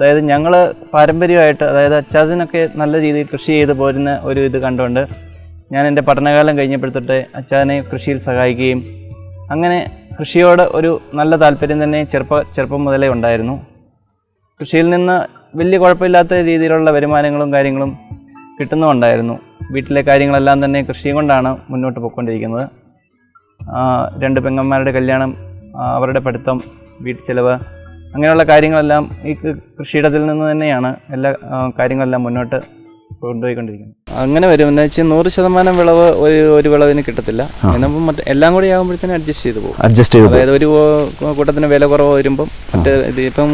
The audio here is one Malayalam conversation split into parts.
അതായത് ഞങ്ങൾ പാരമ്പര്യമായിട്ട് അതായത് അച്ചാച്ചനൊക്കെ നല്ല രീതിയിൽ കൃഷി ചെയ്ത് പോരുന്ന ഒരു ഇത് കണ്ടുകൊണ്ട് ഞാൻ എന്റെ പഠനകാലം കഴിഞ്ഞപ്പോഴത്തൊട്ട് അച്ചാദിനെ കൃഷിയിൽ സഹായിക്കുകയും അങ്ങനെ കൃഷിയോട് ഒരു നല്ല താല്പര്യം തന്നെ ചെറുപ്പ ചെറുപ്പം മുതലേ ഉണ്ടായിരുന്നു. കൃഷിയിൽ നിന്ന് വലിയ കുഴപ്പമില്ലാത്ത രീതിയിലുള്ള വരുമാനങ്ങളും കാര്യങ്ങളും കിട്ടുന്നുണ്ടായിരുന്നു വീട്ടിലെ കാര്യങ്ങളെല്ലാം തന്നെ കൃഷിയും കൊണ്ടാണ് മുന്നോട്ട് പോയിക്കൊണ്ടിരിക്കുന്നത്. രണ്ട് പെങ്ങന്മാരുടെ കല്യാണം അവരുടെ പഠിത്തം വീട്ടു ചിലവ് അങ്ങനെയുള്ള കാര്യങ്ങളെല്ലാം ഈ കൃഷിയിടത്തിൽ നിന്ന് തന്നെയാണ് എല്ലാ കാര്യങ്ങളെല്ലാം മുന്നോട്ട് കൊണ്ടുപോയിക്കൊണ്ടിരിക്കുന്നത്. അങ്ങനെ വരും. എന്ന് വെച്ചാൽ നൂറ് ശതമാനം വിളവ് ഒരു ഒരു വിളവിന് കിട്ടത്തില്ല. എന്നപ്പോൾ മറ്റേ എല്ലാം കൂടി ആകുമ്പോഴത്തേനും അഡ്ജസ്റ്റ് ചെയ്ത് പോകും. അഡ്ജസ്റ്റ് ചെയ്ത് അതായത് ഒരു കൂട്ടത്തിന് വില കുറവ് വരുമ്പം മറ്റേ ഇത് ഇപ്പം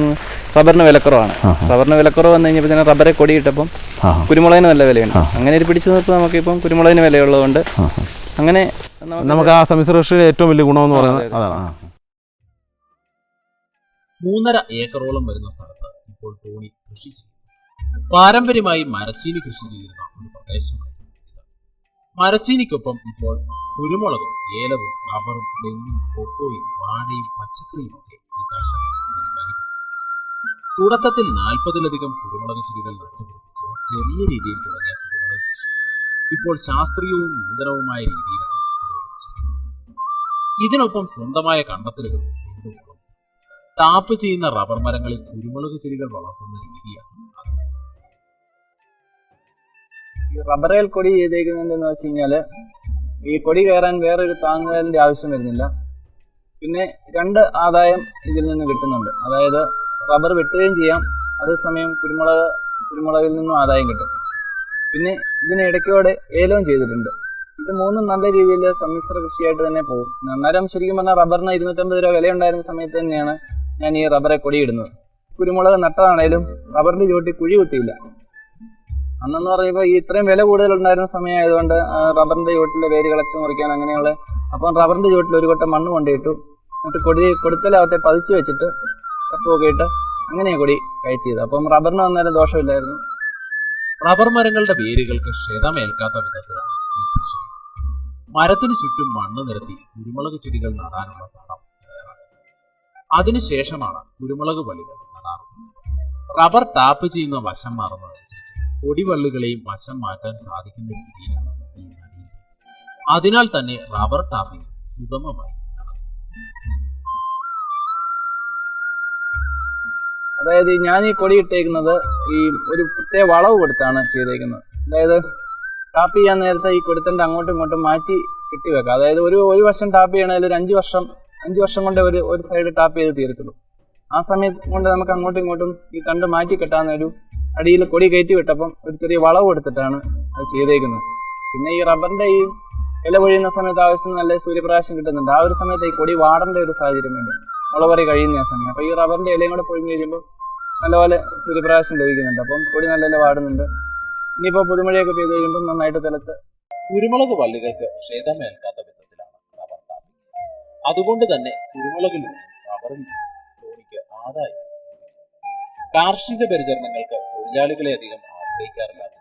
റബ്ബറിന് വിലക്കുറവാണ് റബ്ബറിന് വിലക്കുറവ് വന്നു കഴിഞ്ഞപ്പോൾ തന്നെ റബ്ബറെ കൊടി ഇട്ടപ്പം ആ കുരുമുളകിന് നല്ല വിലയുണ്ട്. അങ്ങനെ ഒരു പിടിച്ചു നിർത്തുമ്പോൾ നമുക്കിപ്പം കുരുമുളകിന് വിലയുള്ളതുകൊണ്ട് അങ്ങനെ നമുക്ക് ആ സമിശ്ര കൃഷിയുടെ ഏറ്റവും വലിയ ഗുണമെന്ന് പറയുന്നത് അതാണ്. മൂന്നര ഏക്കറോളം വരുന്ന സ്ഥലത്ത് ഇപ്പോൾ ടോണി കൃഷി ചെയ്യുന്നു. പാരമ്പര്യമായി മരച്ചീനി കൃഷി ചെയ്തിരുന്ന ഒരു പ്രദേശമായിരുന്നു മരച്ചീനിക്കൊപ്പം ഇപ്പോൾ കുരുമുളകും ഏലവും റബ്ബറും തെങ്ങും കൊക്കോയും വാഴയും പച്ചക്കറിയും ഒക്കെ ഈ കർഷകർ പരിപാലിക്കുന്നു. തുടക്കത്തിൽ നാൽപ്പതിലധികം കുരുമുളക് ചെടികൾ നട്ടുപിടിപ്പിച്ച് ചെറിയ രീതിയിൽ തുടങ്ങിയ കുരുമുളക് കൃഷി ഇപ്പോൾ ശാസ്ത്രീയവും നൂതനവുമായ രീതിയിലാണ് ഇതിനൊപ്പം സ്വന്തമായ വളർന്നു. ടാപ്പ് ചെയ്യുന്ന റബ്ബർ മരങ്ങളിൽ കുരുമുളക് ചെടികൾ വളർത്തുന്ന രീതിയാണ് അത്. ഈ റബ്ബറേൽ കൊടി ചെയ്തേക്കുന്നതെന്ന് വെച്ച് കഴിഞ്ഞാൽ ഈ കൊടി കയറാൻ വേറൊരു താങ്ങുവേലിന്റെ ആവശ്യം വരുന്നില്ല. പിന്നെ രണ്ട് ആദായം ഇതിൽ നിന്ന് കിട്ടുന്നുണ്ട്. അതായത് റബ്ബർ വെട്ടുകയും ചെയ്യാം അതേസമയം കുരുമുളക് കുരുമുളകിൽ നിന്നും ആദായം കിട്ടും. പിന്നെ ഇതിന് ഇടയ്ക്കോടെ ഏലവും ചെയ്തിട്ടുണ്ട്. ഇത് മൂന്നും നല്ല രീതിയിൽ സമ്മിശ്ര കൃഷിയായിട്ട് തന്നെ പോകും. അന്നേരം ശരിക്കും പറഞ്ഞാൽ റബ്ബറിന് ഇരുന്നൂറ്റമ്പത് രൂപ വില ഉണ്ടായിരുന്ന സമയത്ത് തന്നെയാണ് ഞാൻ ഈ റബ്ബറെ കൊടിയിടുന്നത്. കുരുമുളക് നട്ടതാണേലും റബ്ബറിന്റെ ചുവട്ടി കുഴി കുത്തിയില്ല അന്നെന്ന് പറയുമ്പോൾ ഈ ഇത്രയും വില കൂടുതലുണ്ടായിരുന്ന സമയമായതുകൊണ്ട് റബ്ബറിന്റെ ചുവട്ടിലെ വേര് കളച്ച് മുറിക്കാൻ അങ്ങനെയുള്ള അപ്പം റബ്ബറിന്റെ ചുവട്ടിൽ ഒരു കൊട്ട മണ്ണ് കൊണ്ടിട്ടു. എന്നിട്ട് കൊടി കൊടുത്തലാവട്ടെ പതിച്ചു വെച്ചിട്ട് കപ്പൊക്കെ ഇട്ട് അങ്ങനെയാണ് കൊടി കയറ്റിയത് അപ്പം റബ്ബറിന് വന്നാലും ദോഷമില്ലായിരുന്നു. റബ്ബർ മരങ്ങളുടെ വേരുകൾക്ക് ക്ഷതമേൽക്കാത്ത വിധത്തിലാണ് രീതി. ചുറ്റും മണ്ണ് നിരത്തി കുരുമുളക് ചെടികൾ നടാനുള്ള തടം അതിനുശേഷമാണ് കുരുമുളക് വള്ളികൾ നടാറുള്ളത്. റബ്ബർ ടാപ്പ് ചെയ്യുന്ന വശം മാറുന്നതനുസരിച്ച് പൊടിവള്ളികളെയും വശം മാറ്റാൻ സാധിക്കുന്ന രീതിയിലാണ് ഈ രീതി അതിനാൽ തന്നെ റബ്ബർ ടാപ്പിംഗ് സുഗമമായി അതായത് ഞാൻ ഈ കൊടി ഇട്ടേക്കുന്നത് ഈ ഒരു പ്രത്യേക വളവ് കൊടുത്താണ് ചെയ്തേക്കുന്നത്. അതായത് ടാപ്പ് ചെയ്യാൻ നേരത്തെ ഈ കൊടുത്തന്റെ അങ്ങോട്ടും ഇങ്ങോട്ടും മാറ്റി കെട്ടി വെക്കാം അതായത് ഒരു ഒരു വർഷം ടാപ്പ് ചെയ്യണമെങ്കിൽ ഒരു അഞ്ച് വർഷം അഞ്ച് വർഷം കൊണ്ട് ഒരു ഒരു സൈഡ് ടാപ്പ് ചെയ്ത് തീരത്തുള്ളൂ. ആ സമയം കൊണ്ട് നമുക്ക് അങ്ങോട്ടും ഇങ്ങോട്ടും ഈ കണ്ട് മാറ്റി കെട്ടാവുന്ന ഒരു അടിയിൽ കൊടി കയറ്റി വിട്ടപ്പം ഒരു ചെറിയ വളവ് എടുത്തിട്ടാണ് അത് ചെയ്തേക്കുന്നത്. പിന്നെ ഈ റബ്ബറിന്റെ ഈ ഇല പൊഴിയുന്ന സമയത്ത് ആവശ്യം നല്ല സൂര്യപ്രകാശം കിട്ടുന്നുണ്ട്. ആ ഒരു സമയത്ത് ഈ കൊടി വാടേണ്ട ഒരു സാഹചര്യം വേണ്ട. മുളവറി കഴിയുന്ന സമയം. അപ്പൊ ഈ റബ്ബറിന്റെ ഇലയും കൂടെ പൊഴിഞ്ഞ് കഴിയുമ്പോൾ നല്ലപോലെ സൂര്യപ്രകാശം ലഭിക്കുന്നുണ്ട്. അപ്പം കൊടി നല്ലപോലെ വാടുന്നുണ്ട്. ഇനിയിപ്പോ പുതുമഴയൊക്കെ പെയ്ത് കഴിയുമ്പോൾ നന്നായിട്ട് തലത്ത് കുരുമുളക് വള്ളികൾക്ക് ക്ഷേതമേൽക്കാത്ത വിധം അതുകൊണ്ട് തന്നെ കുരുമുളകിൽ നിന്നും റബ്ബറിൽ നിന്നും ആദായം കാർഷിക പരിചരണങ്ങൾക്ക് തൊഴിലാളികളെ അധികം ആശ്രയിക്കാറില്ലാത്ത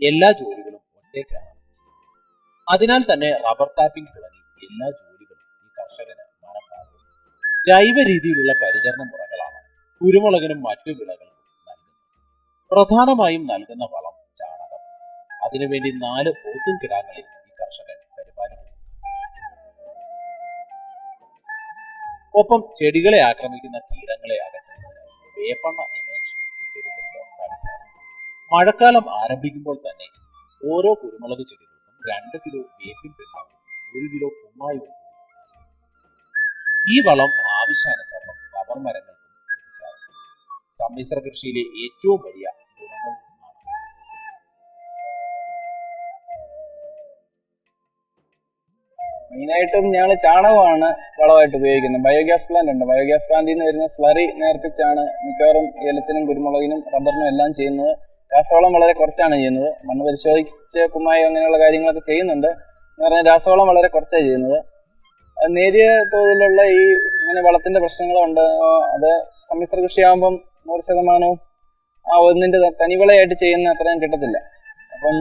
എല്ലാ ജോലികളും ഒറ്റയ്ക്കാണ് അതിനാൽ തന്നെ റബ്ബർ ടാപ്പിംഗ് തുടങ്ങി എല്ലാ ജോലികളും ഈ കർഷകന് മനപ്പാടും ജൈവ രീതിയിലുള്ള പരിചരണ മുറകളാണ് കുരുമുളകിനും മറ്റു വിളകൾക്കും നൽകുന്നത്. പ്രധാനമായും നൽകുന്ന വളം ചാണകം അതിനുവേണ്ടി നാല് പോത്തും കിടാങ്ങളിൽ ഈ കർഷകൻ ഒപ്പം ചെടികളെ ആക്രമിക്കുന്ന കീടങ്ങളെ അകറ്റുന്നതിനായി വേപ്പണ്ണ മഴക്കാലം ആരംഭിക്കുമ്പോൾ തന്നെ ഓരോ കുരുമുളക് ചെടികൾക്കും രണ്ട് കിലോ വേപ്പിൻ പിണ്ണാക്കും ഒരു കിലോ കുമ്മായും ഈ വളം ആവശ്യാനുസരണം റബ്ബർ മരങ്ങൾക്കും ലഭിക്കാറുണ്ട്. സമ്മിശ്ര കൃഷിയിലെ ഏറ്റവും വലിയ മെയിനായിട്ടും ഞങ്ങൾ ചാണകമാണ് വളമായിട്ട് ഉപയോഗിക്കുന്നത്. ബയോഗ്യാസ് പ്ലാന്റ് ഉണ്ട്. ബയോഗ്യാസ് പ്ലാന്റിൽ നിന്ന് വരുന്ന സ്ലറി നേർപ്പിച്ചാണ് മിക്കവാറും ഏലത്തിനും കുരുമുളകിനും റബ്ബറിനും എല്ലാം ചെയ്യുന്നത്. രാസവളം വളരെ കുറച്ചാണ് ചെയ്യുന്നത്. മണ്ണ് പരിശോധിച്ച് കുമ്മായി അങ്ങനെയുള്ള കാര്യങ്ങളൊക്കെ ചെയ്യുന്നുണ്ട്. എന്ന് പറഞ്ഞാൽ രാസവളം വളരെ കുറച്ചാണ് ചെയ്യുന്നത്. നേരിയ തോതിലുള്ള ഈ ഇങ്ങനെ വളത്തിന്റെ പ്രശ്നങ്ങളുണ്ട്. അത് സമ്മിശ്ര കൃഷിയാകുമ്പം നൂറ് ശതമാനവും ആ ഒന്നിന്റെ തനിവിളയായിട്ട് ചെയ്യുന്ന അത്രയും കിട്ടത്തില്ല. അപ്പം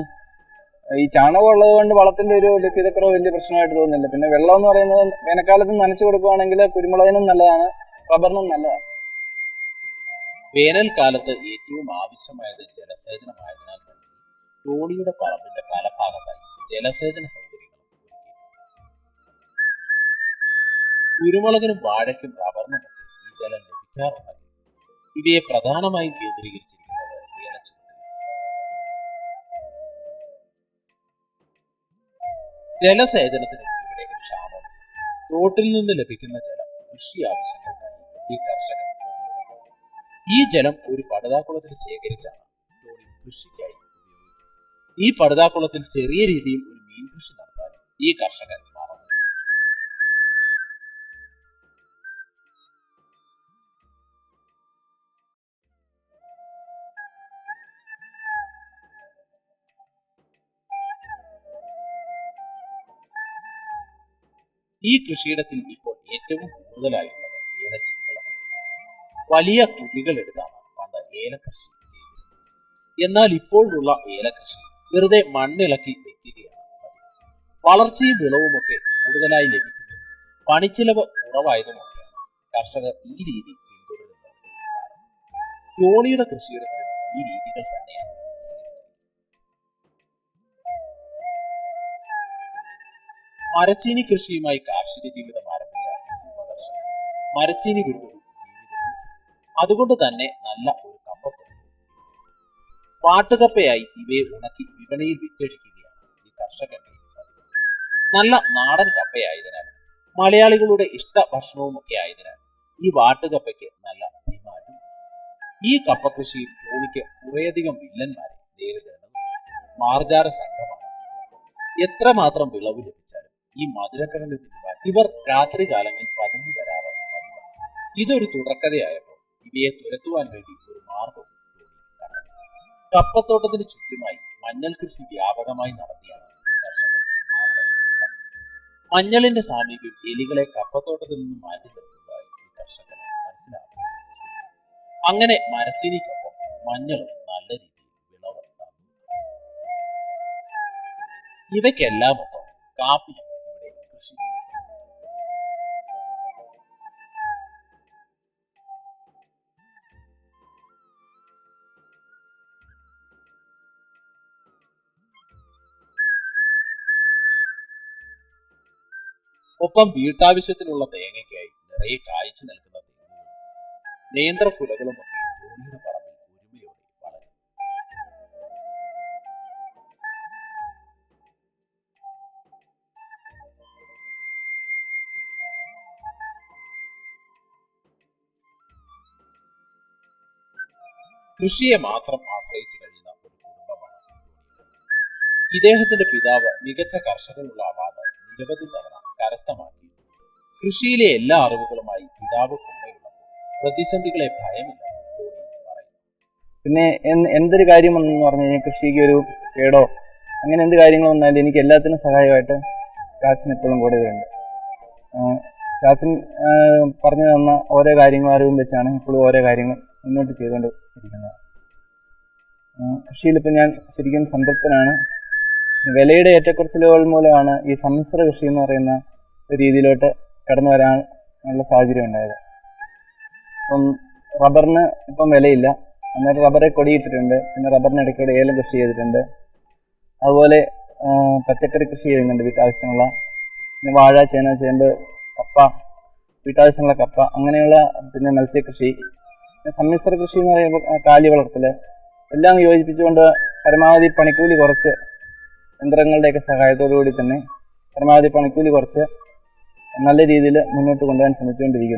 ഈ ചാണകം ഉള്ളത് കൊണ്ട് വളത്തിന്റെ ഒരു ലഭ്യതക്കുറവ് വലിയ പ്രശ്നമായിട്ട് തോന്നുന്നില്ല. പിന്നെ വെള്ളം എന്ന് പറയുന്നത് വേനൽക്കാലത്ത് നനച്ചു കൊടുക്കുകയാണെങ്കിൽ കുരുമുളകിനും നല്ലതാണ് റബ്ബറിനും നല്ലതാണ്. വേനൽക്കാലത്ത് ഏറ്റവും ആവശ്യമായത് ജലസേചനമായതിനാൽ തന്നെ ടോണിയുടെ പറമ്പിന്റെ പല ഭാഗത്തായി ജലസേചന സൗകര്യങ്ങളും കുരുമുളകിനും വാഴയ്ക്കും റബ്ബറിനുമൊക്കെ ഈ ജലം ലഭിക്കാറുണ്ടെങ്കിൽ ഇവയെ പ്രധാനമായും കേന്ദ്രീകരിച്ചിരിക്കുന്നത് ജലസേചനത്തിനും ഇവിടെ ക്ഷാമം തോട്ടിൽ നിന്ന് ലഭിക്കുന്ന ജലം കൃഷി ആവശ്യങ്ങൾക്കായി ഈ ഉപയോഗിക്കുന്നു. ഈ ജലം ഒരു പടുതാക്കുളത്തിൽ ശേഖരിച്ചാണ് ടോണി കൃഷിക്കായി ഉപയോഗിക്കുന്നത്. ഈ പടുതാക്കുളത്തിൽ ചെറിയ രീതിയിൽ ഒരു മീൻ കൃഷി നടത്താനും ഈ കർഷകൻ ഈ കൃഷിയിടത്തിൽ ഇപ്പോൾ ഏറ്റവും കൂടുതലായിട്ടുള്ളത് ഏലച്ചെടികളാണ് വലിയ കുഴികൾ എടുത്താണ് പണ്ട് ഏലകൃഷി ചെയ്തിരുന്നത്. എന്നാൽ ഇപ്പോഴുള്ള ഏലകൃഷി വെറുതെ മണ്ണിളക്കി വെക്കുകയാണ് വളർച്ചയും വിളവുമൊക്കെ കൂടുതലായി ലഭിക്കുന്നതും പണിച്ചിലവ് കുറവായതുമൊക്കെയാണ് കർഷകർ ഈ രീതി പിന്തുടരുന്നു കാരണം. ജോണിയുടെ കൃഷിയിടത്തിലും ഈ രീതികൾ തന്നെയാണ്. മരച്ചീനി കൃഷിയുമായി കാർഷിക ജീവിതം ആരംഭിച്ച മരച്ചീനി വിട്ടു ജീവിതം അതുകൊണ്ട് തന്നെ നല്ല ഒരു കമ്പത്തും പാട്ടുകപ്പയായി ഇവയെ ഉണക്കി വിപണിയിൽ വിറ്റഴിക്കുകയാണ് ഈ കർഷകന്റെ പതിവ് നല്ല നാടൻ കപ്പയായതിനാൽ മലയാളികളുടെ ഇഷ്ട ഭക്ഷണവും ഒക്കെ ആയതിനാൽ ഈ വാട്ടുകപ്പയ്ക്ക് നല്ല ഡിമാൻഡും ഈ കപ്പ കൃഷിയിൽ ടോണിക്ക് കുറേയധികം വില്ലന്മാരെ നേരിടേണ്ടത് മാർജാര സംഘമാണ്. എത്രമാത്രം വിളവ് ലഭിച്ചാലും ഈ മധുരക്കിഴങ്ങ് തിന്നുവാൻ ഇവർ രാത്രി കാലങ്ങളിൽ പതുങ്ങി വരാറ് പതിവ്. ഇതൊരു തുടർക്കഥയായപ്പോൾ ഇവയെ തുരത്തുവാൻ വേണ്ടി ഒരു കണ്ടെത്തി. കപ്പത്തോട്ടത്തിന് ചുറ്റുമായി മഞ്ഞൾ കൃഷി വ്യാപകമായി നടത്തിയാണ് കർഷകർ ഈ മാർഗം മഞ്ഞളിന്റെ സാമീപ്യം എലികളെ കപ്പത്തോട്ടത്തിൽ നിന്ന് മാറ്റി നിർത്തുന്നതായി ഈ കർഷകന് മനസ്സിലാക്കുകയും അങ്ങനെ മരച്ചീനിക്കൊപ്പം മഞ്ഞളും നല്ല രീതിയിൽ വിളവ് ഇവയ്ക്കെല്ലാം ഒപ്പം കാപ്പിയും ഒപ്പം വീട്ടാവശ്യത്തിനുള്ള തേങ്ങയ്ക്കായി നിറയെ കായ്ച്ചു നിൽക്കുന്ന തെങ്ങുകളും നേന്ത്രക്കുലകളും ഒക്കെ കൃഷിയെ മാത്രം ആശ്രയിച്ചു കഴിയുന്ന ഒരു കുടുംബമാണ് ഇദ്ദേഹത്തിന്റെ പിതാവ് മികച്ച കർഷകനുള്ള അവാർഡ് നിരവധി തവണ കരസ്ഥമാക്കി. കൃഷിയിലെ എല്ലാ അറിവുകളുമായി പിതാവ് കൂടെയുള്ളപ്പോൾ പ്രതിസന്ധികളെ ഭയമില്ല പിന്നെ എന്തൊരു കാര്യം എന്ന് പറഞ്ഞു കഴിഞ്ഞാൽ കൃഷിക്ക് ഒരു കേടോ അങ്ങനെ എന്ത് കാര്യങ്ങൾ വന്നാലും എനിക്ക് എല്ലാത്തിനും സഹായമായിട്ട് ചാച്ചൻ എപ്പോഴും കൂടെ ഇതുണ്ട്. ചാച്ചൻ പറഞ്ഞു തന്ന ഓരോ കാര്യങ്ങളും അറിവും വെച്ചാണ് ഇപ്പോഴും ഓരോ കാര്യങ്ങൾ മുന്നോട്ട് ചെയ്തുകൊണ്ട് ഇരിക്കുന്നത്. കൃഷിയിൽ ഇപ്പം ഞാൻ ശരിക്കും സംതൃപ്തനാണ്. വിലയുടെ ഏറ്റക്കുറച്ചിലുകൾ മൂലമാണ് ഈ സമ്മിശ്ര കൃഷി എന്ന് പറയുന്ന രീതിയിലോട്ട് കടന്നു വരാൻ ഉള്ള സാഹചര്യം ഉണ്ടായത്. അപ്പം റബ്ബറിന് ഇപ്പം വിലയില്ല. അന്നേരം റബ്ബറെ കൊടിയിട്ടിട്ടുണ്ട്. പിന്നെ റബ്ബറിന് ഇടയ്ക്കൂടെ ഏലം കൃഷി ചെയ്തിട്ടുണ്ട്. അതുപോലെ പച്ചക്കറി കൃഷി ചെയ്യുന്നുണ്ട് വീട്ടാവശ്യത്തിനുള്ള. പിന്നെ വാഴ ചേന ചേമ്പ് കപ്പ വീട്ടാവശ്യത്തിനുള്ള കപ്പ അങ്ങനെയുള്ള പിന്നെ മത്സ്യകൃഷി സമ്മിശ്ര കൃഷി എന്ന് പറയുമ്പോൾ കാലി വളർത്തൽ എല്ലാം യോജിപ്പിച്ചുകൊണ്ട് പരമാവധി പണിക്കൂലി കുറച്ച് യന്ത്രങ്ങളുടെയൊക്കെ സഹായത്തോടു കൂടി തന്നെ പരമാവധി പണിക്കൂലി കുറച്ച് നല്ല രീതിയിൽ മുന്നോട്ട് കൊണ്ടുപോകാൻ ശ്രമിച്ചുകൊണ്ടിരിക്കുന്നു.